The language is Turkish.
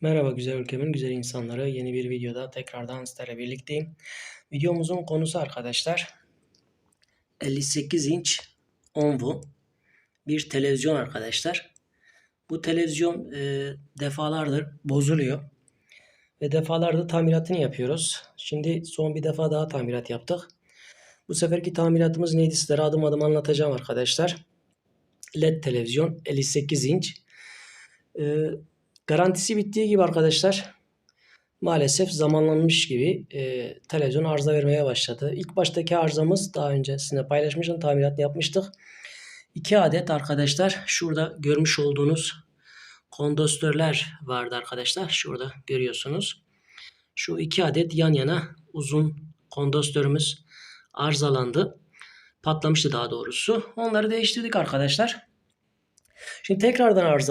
Merhaba güzel ülkemin güzel insanları. Yeni bir videoda tekrardan sizlerle birlikteyim. Videomuzun konusu arkadaşlar 58 inç ONVO bir televizyon arkadaşlar. Bu televizyon e, defalardır bozuluyor ve defalardır tamiratını yapıyoruz. Şimdi son bir defa daha tamirat yaptık. Bu seferki tamiratımız neydi sizlere adım adım anlatacağım arkadaşlar. LED televizyon 58 inç. E, Garantisi bittiği gibi arkadaşlar maalesef zamanlanmış gibi e, televizyon arıza vermeye başladı. İlk baştaki arızamız daha önce sizinle paylaşmıştım. Tamiratını yapmıştık. 2 adet arkadaşlar şurada görmüş olduğunuz kondansatörler vardı arkadaşlar. Şurada görüyorsunuz. Şu iki adet yan yana uzun kondansatörümüz arızalandı. Patlamıştı daha doğrusu. Onları değiştirdik arkadaşlar. Şimdi tekrardan arıza